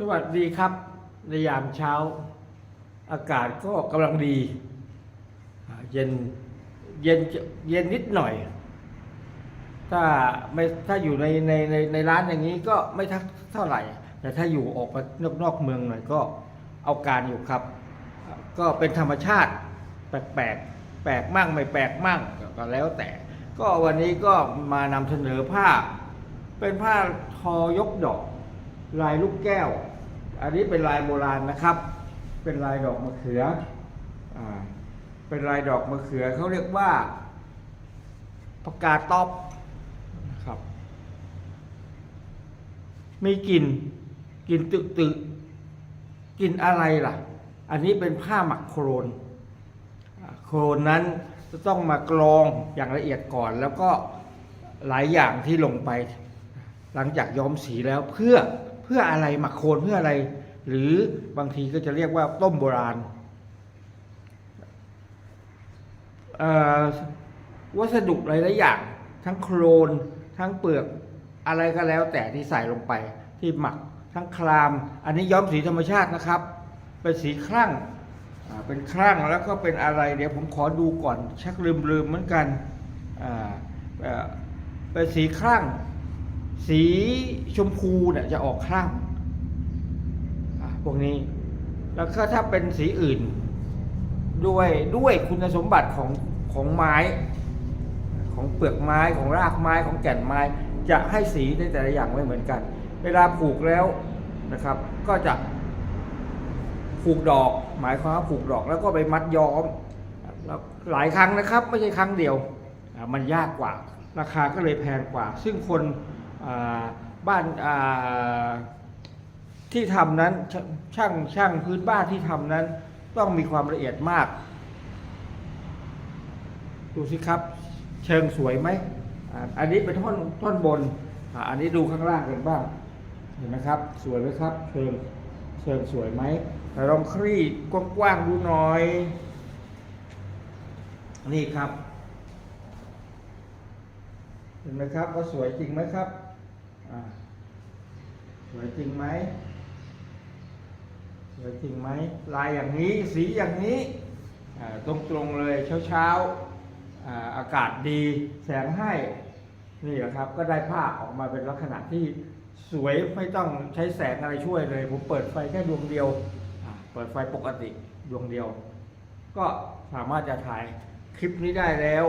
สวัสดีครับ ในยามเช้า อากาศก็กำลังดี เย็นเย็นเย็นนิดหน่อย ถ้าไม่ถ้าอยู่ในในในในร้านอย่างนี้ก็ไม่ทักเท่าไหร่ แต่ถ้าอยู่ออกมานอกนอกเมืองหน่อยก็เอาการอยู่ครับ ก็เป็นธรรมชาติ แปลกแปลกแปลกมั่งไม่แปลกมั่งก็แล้วแต่ ก็วันนี้ก็มานำเสนอผ้า เป็นผ้าทอยกดอกลายลูกแก้ว อันนี้เป็นลายโบราณนะครับ เป็นลายดอกมะเขืออ่าเป็นลายดอกมะเขือเขาเรียกว่าปากกาต๊อบนะครับ มีกลิ่นกลิ่นตึกตึกกลิ่นอะไรล่ะ อันนี้เป็นผ้าหมักโครน โครนนั้นจะต้องมากรองอย่างละเอียดก่อน แล้วก็หลายอย่างที่ลงไป หลังจากย้อมสีแล้วเพื่อเพื่ออะไรหมักโคลนเพื่ออะไร หรือบางทีก็จะเรียกว่าต้มโบราณวัสดุหลายๆอย่าง ทั้งโคลนทั้งเปลือกอะไรก็แล้วแต่ที่ใส่ลงไปที่หมัก ทั้งคราม อันนี้ย้อมสีธรรมชาตินะครับ เป็นสีครั่งเป็นครั่งแล้วก็เป็นอะไร เดี๋ยวผมขอดูก่อนชักลืมๆเหมือนกันเป็นสีครั่ง สีชมพูเนี่ยจะออกครั่ง พวกนี้ แล้วก็ถ้าเป็นสีอื่น ด้วยด้วยคุณสมบัติของของไม้ ของเปลือกไม้ของรากไม้ของแก่นไม้ จะให้สีในแต่ละอย่างไม่เหมือนกัน เวลาผูกแล้วนะครับ ก็จะผูกดอก หมายความว่าผูกดอกแล้วก็ไปมัดย้อมแล้วหลายครั้งนะครับ ไม่ใช่ครั้งเดียวมันยากกว่า ราคาก็เลยแพงกว่า ซึ่งคนบ้าน ที่ทำนั้นชช่างช่างพื้นบ้านที่ทำนั้น ต้องมีความละเอียดมาก ดูสิครับ เชิงสวยไหมอันนี้เป็นท่อนท่อนบนอันนี้ดูข้างล่างกันบ้าง เห็นไหมครับ สวยไหมครับ เชิงเชิงสวยไหมแต่ลองคลี่กว้างๆดูหน่อย นี่ครับ เห็นไหมครับว่าสวยจริงไหมครับสวยจริงไหม สวยจริงไหมลายอย่างนี้สีอย่างนี้อ่าตรงๆเลยเช้าๆอ่าอากาศดีแสงให้นี่แหละครับก็ได้ภาพออกมาเป็นลักษณะที่สวยไม่ต้องใช้แสงอะไรช่วยเลย ผมเปิดไฟแค่ดวงเดียว เปิดไฟปกติดวงเดียว ก็สามารถจะถ่ายคลิปนี้ได้แล้ว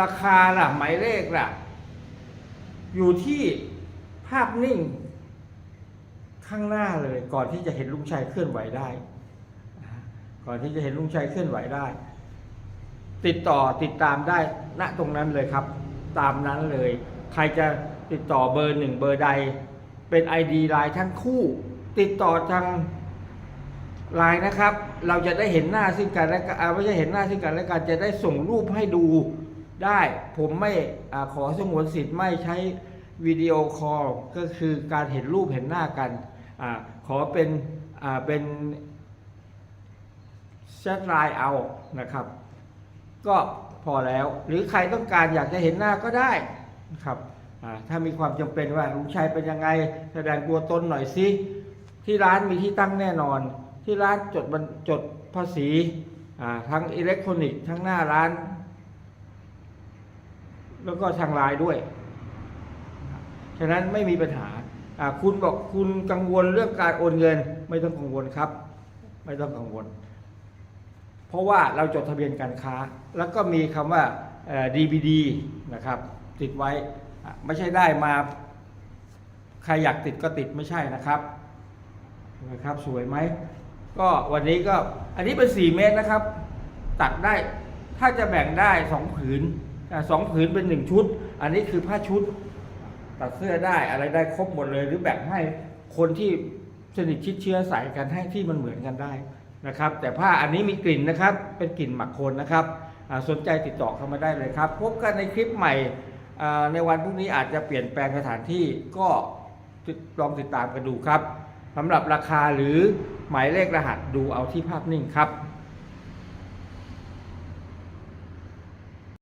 ราคาล่ะหมายเลขล่ะ อยู่ที่ภาพนิ่ง ข้างหน้าเลยก่อนที่จะเห็นลุงชัยเคลื่อนไหวได้ ก่อนที่จะเห็นลุงชัยเคลื่อนไหวได้ ติดต่อติดตามได้ณตรงนั้นเลยครับ ตามนั้นเลย ใครจะติดต่อเบอร์หนึ่งเบอร์ใด เป็น ID ไลน์ทั้งคู่ ติดต่อทางไลน์นะครับ เราจะได้เห็นหน้าซึ่งกันและกันไม่ใช่เห็นหน้าซึ่งกันและกันจะได้ส่งรูปให้ดูได้ ผมไม่อขอสงวนสิทธิ์ไม่ใช้วิดีโอคอลก็คือการเห็นรูปเห็นหน้ากัน อขอเป็นเป็นแชทไลน์เอานะครับ ก็พอแล้ว หรือใครต้องการอยากจะเห็นหน้าก็ได้นะครับถ้ามีความจำเป็นว่าลุงชัยเป็นยังไง แสดงตัวตนหน่อยสิที่ร้านมีที่ตั้งแน่นอน ที่ร้านจดบันจดภาษีทั้งอิเล็กทรอนิกส์ทั้งหน้าร้าน แล้วก็ทางไลน์ด้วย ฉะนั้นไม่มีปัญหา คุณบอกคุณกังวลเรื่องการโอนเงิน ไม่ต้องกังวลครับ ไม่ต้องกังวล เพราะว่าเราจดทะเบียนการค้า แล้วก็มีคำว่า DVD นะครับติดไว้ไม่ใช่ได้มา ใครอยากติดก็ติดไม่ใช่นะครับนะครับสวยไหมก็วันนี้ก็อันนี้เป็น4เมตรนะครับ ตัดได้ถ้าจะแบ่งได้สองผืนสองผืนเป็นหนึ่งชุด อันนี้คือผ้าชุด ตัดเสื้อได้อะไรได้ครบหมดเลย หรือแบ่งให้คนที่สนิทชิดเชื้อสายกันให้ที่มันเหมือนกันได้นะครับ แต่ผ้าอันนี้มีกลิ่นนะครับ เป็นกลิ่นหมักโคนนะครับสนใจติดต่อเข้ามาได้เลยครับ พบกันในคลิปใหม่ในวันพรุ่งนี้อาจจะเปลี่ยนแปลงสถานที่ก็ลองติดตามกันดูครับสำหรับราคาหรือหมายเลขรหัสดูเอาที่ภาพนิ่งครับ